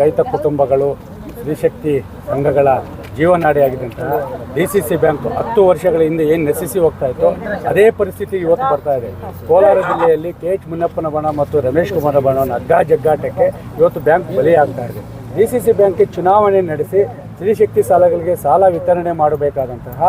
ರೈತ ಕುಟುಂಬಗಳು, ಸ್ತ್ರೀಶಕ್ತಿ ಸಂಘಗಳ ಜೀವನಾಡಿಯಾಗಿದ್ದಂತಹ ಡಿ ಸಿ ಸಿ ಬ್ಯಾಂಕ್ ಹತ್ತು ವರ್ಷಗಳ ಹಿಂದೆ ಏನು ನಶಿಸಿ ಹೋಗ್ತಾ ಇತ್ತು ಅದೇ ಪರಿಸ್ಥಿತಿ ಇವತ್ತು ಬರ್ತಾ ಇದೆ. ಕೋಲಾರ ಜಿಲ್ಲೆಯಲ್ಲಿ ಕೆ ಎಚ್ ಮುನ್ನಪ್ಪನ ಬಣ ಮತ್ತು ರಮೇಶ್ ಕುಮಾರ ಬಣವನ್ನು ಅಗ್ಗ ಜಗ್ಗಾಟಕ್ಕೆ ಇವತ್ತು ಬ್ಯಾಂಕ್ ಬಲಿಯಾಗ್ತಾ ಇದೆ. ಡಿ ಸಿ ಸಿ ಬ್ಯಾಂಕ್ಗೆ ಚುನಾವಣೆ ನಡೆಸಿ ಸ್ತ್ರೀಶಕ್ತಿ ಸಾಲಗಳಿಗೆ ಸಾಲ ವಿತರಣೆ ಮಾಡಬೇಕಾದಂತಹ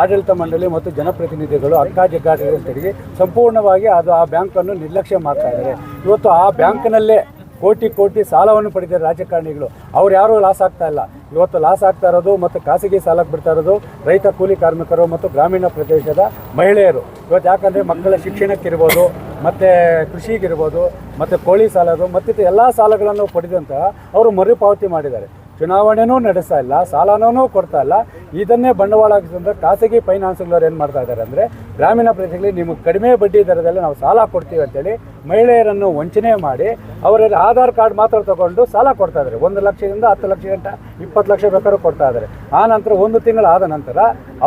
ಆಡಳಿತ ಮಂಡಳಿ ಮತ್ತು ಜನಪ್ರತಿನಿಧಿಗಳು ಅಕ್ಕ ಜಗ್ಗಾಟಗಳಿಗೆ ಸಂಪೂರ್ಣವಾಗಿ ಅದು ಆ ಬ್ಯಾಂಕನ್ನು ನಿರ್ಲಕ್ಷ್ಯ ಮಾಡ್ತಾ ಇದ್ದಾರೆ. ಇವತ್ತು ಆ ಬ್ಯಾಂಕ್ನಲ್ಲೇ ಕೋಟಿ ಕೋಟಿ ಸಾಲವನ್ನು ಪಡೆದಿದ್ದಾರೆ ರಾಜಕಾರಣಿಗಳು. ಅವ್ರು ಯಾರೂ ಲಾಸ್ ಆಗ್ತಾ ಇಲ್ಲ. ಇವತ್ತು ಲಾಸ್ ಆಗ್ತಾ ಇರೋದು ಮತ್ತು ಖಾಸಗಿ ಸಾಲಕ್ಕೆ ಬಿಡ್ತಾ ಇರೋದು ರೈತ ಕೂಲಿ ಕಾರ್ಮಿಕರು ಮತ್ತು ಗ್ರಾಮೀಣ ಪ್ರದೇಶದ ಮಹಿಳೆಯರು. ಇವತ್ತು ಯಾಕಂದರೆ ಮಕ್ಕಳ ಶಿಕ್ಷಣಕ್ಕಿರ್ಬೋದು, ಮತ್ತು ಕೃಷಿಗಿರ್ಬೋದು, ಮತ್ತು ಕೋಳಿ ಸಾಲದು, ಮತ್ತಿತರ ಎಲ್ಲ ಸಾಲಗಳನ್ನು ಪಡೆದಂತಹ ಅವರು ಮರುಪಾವತಿ ಮಾಡಿದ್ದಾರೆ. ಚುನಾವಣೆನೂ ನಡೆಸ್ತಾ ಇಲ್ಲ, ಸಾಲನೂ ಕೊಡ್ತಾ ಇಲ್ಲ. ಇದನ್ನೇ ಬಂಡವಾಳ ಹಾಕಿದಂಥ ಖಾಸಗಿ ಫೈನಾನ್ಸ್ಗಳವ್ರು ಏನು ಮಾಡ್ತಾ ಇದ್ದಾರೆ ಅಂದರೆ ಗ್ರಾಮೀಣ ಪ್ರದೇಶಗಳಲ್ಲಿ ನಿಮಗೆ ಕಡಿಮೆ ಬಡ್ಡಿ ದರದಲ್ಲಿ ನಾವು ಸಾಲ ಕೊಡ್ತೀವಿ ಅಂತೇಳಿ ಮಹಿಳೆಯರನ್ನು ವಂಚನೆ ಮಾಡಿ ಅವರಲ್ಲಿ ಆಧಾರ್ ಕಾರ್ಡ್ ಮಾತ್ರ ತಗೊಂಡು ಸಾಲ ಕೊಡ್ತಾ ಇದ್ದಾರೆ. ಒಂದು ಲಕ್ಷದಿಂದ ಹತ್ತು ಲಕ್ಷ ಗಂಟ ಇಪ್ಪತ್ತು ಲಕ್ಷ ಬೇಕಾದ್ರೂ ಕೊಡ್ತಾ ಇದ್ದಾರೆ. ಆ ನಂತರ ಒಂದು ತಿಂಗಳಾದ ನಂತರ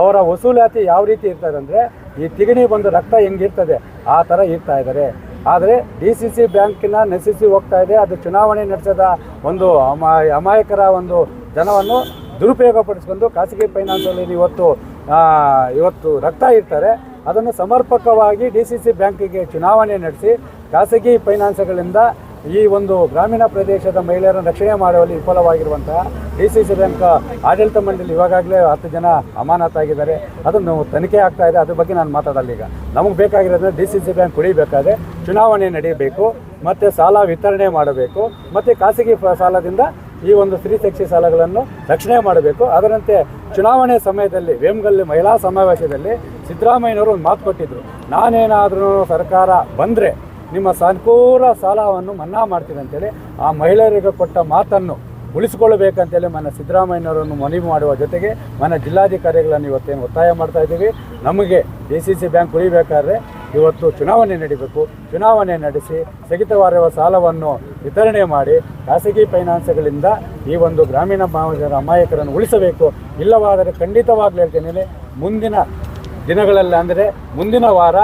ಅವರ ವಸೂಲಾತಿ ಯಾವ ರೀತಿ ಇರ್ತದೆ ಅಂದರೆ ಈ ತಿಗಣಿ ಬಂದು ರಕ್ತ ಹೆಂಗಿರ್ತದೆ, ಆ ಥರ ಇರ್ತಾ ಇದ್ದಾರೆ. ಆದರೆ ಡಿ ಸಿ ಸಿ ಬ್ಯಾಂಕಿನ ನಶಿಸಿ ಹೋಗ್ತಾ ಇದೆ. ಅದು ಚುನಾವಣೆ ನಡೆಸದ ಒಂದು ಅಮಾ, ಅಮಾಯಕರ ಒಂದು ಜನವನ್ನು ದುರುಪಯೋಗಪಡಿಸ್ಕೊಂಡು ಖಾಸಗಿ ಫೈನಾನ್ಸಲ್ಲಿ ಇವತ್ತು ಇವತ್ತು ರಕ್ತ ಇರ್ತಾರೆ ಅದನ್ನು ಸಮರ್ಪಕವಾಗಿ ಡಿ ಸಿ ಸಿ ಬ್ಯಾಂಕಿಗೆ ಚುನಾವಣೆ ನಡೆಸಿ ಖಾಸಗಿ ಫೈನಾನ್ಸ್ಗಳಿಂದ ಈ ಒಂದು ಗ್ರಾಮೀಣ ಪ್ರದೇಶದ ಮಹಿಳೆಯರನ್ನು ರಕ್ಷಣೆ ಮಾಡುವಲ್ಲಿ ವಿಫಲವಾಗಿರುವಂತಹ ಡಿ ಸಿ ಸಿ ಬ್ಯಾಂಕ್ ಆಡಳಿತ ಮಂಡಳಿ ಇವಾಗಲೇ ಹತ್ತು ಜನ ಅಮಾನತಾಗಿದ್ದಾರೆ ಅದನ್ನು ತನಿಖೆ ಆಗ್ತಾ ಇದೆ. ಅದ್ರ ಬಗ್ಗೆ ನಾನು ಮಾತಾಡಲ್ಲ ಈಗ. ನಮಗೆ ಬೇಕಾಗಿರೋದ್ರೆ ಡಿ ಸಿ ಸಿ ಬ್ಯಾಂಕ್ ಕುಡಿಬೇಕಾದ್ರೆ ಚುನಾವಣೆ ನಡೆಯಬೇಕು ಮತ್ತು ಸಾಲ ವಿತರಣೆ ಮಾಡಬೇಕು, ಮತ್ತು ಖಾಸಗಿ ಸಾಲದಿಂದ ಈ ಒಂದು ಸ್ತ್ರೀ ಶಕ್ತಿ ಸಾಲಗಳನ್ನು ರಕ್ಷಣೆ ಮಾಡಬೇಕು. ಅದರಂತೆ ಚುನಾವಣೆ ಸಮಯದಲ್ಲಿ, ವೇಮಗಲ್ಲಿ ಮಹಿಳಾ ಸಮಾವೇಶದಲ್ಲಿ ಸಿದ್ದರಾಮಯ್ಯನವರು ಒಂದು ಮಾತು ಕೊಟ್ಟಿದ್ದರು ನಾನೇನಾದರೂ ಸರ್ಕಾರ ಬಂದರೆ ನಿಮ್ಮ ಸಂಪೂರ್ಣ ಸಾಲವನ್ನು ಮನ್ನಾ ಮಾಡ್ತೀನಿ ಅಂತೇಳಿ ಆ ಮಹಿಳೆಯರಿಗೆ ಕೊಟ್ಟ ಮಾತನ್ನು ಉಳಿಸಿಕೊಳ್ಳಬೇಕಂತೇಳಿ ಮನ ಸಿದ್ದರಾಮಯ್ಯನವರನ್ನು ಮನವಿ ಮಾಡುವ ಜೊತೆಗೆ ಮನ ಜಿಲ್ಲಾಧಿಕಾರಿಗಳನ್ನು ಇವತ್ತೇನು ಒತ್ತಾಯ ಮಾಡ್ತಾ ಇದ್ದೀವಿ. ನಮಗೆ ಡಿ ಸಿ ಸಿ ಬ್ಯಾಂಕ್ ಉಳಿಬೇಕಾದ್ರೆ ಇವತ್ತು ಚುನಾವಣೆ ನಡೀಬೇಕು. ಚುನಾವಣೆ ನಡೆಸಿ ಸ್ಥಗಿತವಾಗಿರುವ ಸಾಲವನ್ನು ವಿತರಣೆ ಮಾಡಿ ಖಾಸಗಿ ಫೈನಾನ್ಸ್ಗಳಿಂದ ಈ ಒಂದು ಗ್ರಾಮೀಣ ಭಾಗದ ಅಮಾಯಕರನ್ನು ಉಳಿಸಬೇಕು. ಇಲ್ಲವಾದರೆ ಖಂಡಿತವಾಗ್ಲೂ ಮುಂದಿನ ದಿನಗಳಲ್ಲಿ ಅಂದರೆ ಮುಂದಿನ ವಾರ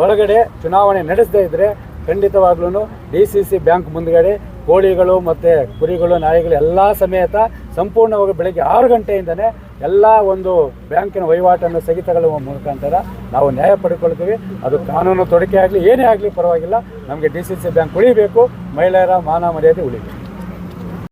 ಒಳಗಡೆ ಚುನಾವಣೆ ನಡೆಸದೇ ಇದ್ದರೆ ಖಂಡಿತವಾಗ್ಲೂ ಡಿ ಸಿ ಸಿ ಬ್ಯಾಂಕ್ ಮುಂದ್ಗಡೆ ಕೋಳಿಗಳು ಮತ್ತು ಕುರಿಗಳು, ನಾಯಿಗಳು ಎಲ್ಲ ಸಮೇತ ಸಂಪೂರ್ಣವಾಗಿ ಬೆಳಗ್ಗೆ ಆರು ಗಂಟೆಯಿಂದನೇ ಎಲ್ಲ ಒಂದು ಬ್ಯಾಂಕಿನ ವಹಿವಾಟನ್ನು ಸ್ಥಗಿತಗೊಳ್ಳುವ ಮುಖಾಂತರ ನಾವು ನ್ಯಾಯ ಪಡ್ಕೊಳ್ತೀವಿ. ಅದು ಕಾನೂನು ತೊಡಕೆ ಆಗಲಿ, ಏನೇ ಆಗಲಿ ಪರವಾಗಿಲ್ಲ. ನಮಗೆ ಡಿ ಸಿ ಸಿ ಬ್ಯಾಂಕ್ ಉಳಿಬೇಕು. ಮಹಿಳೆಯರ ಮಾನ ಮರ್ಯಾದೆ ಉಳಿಬೇಕು.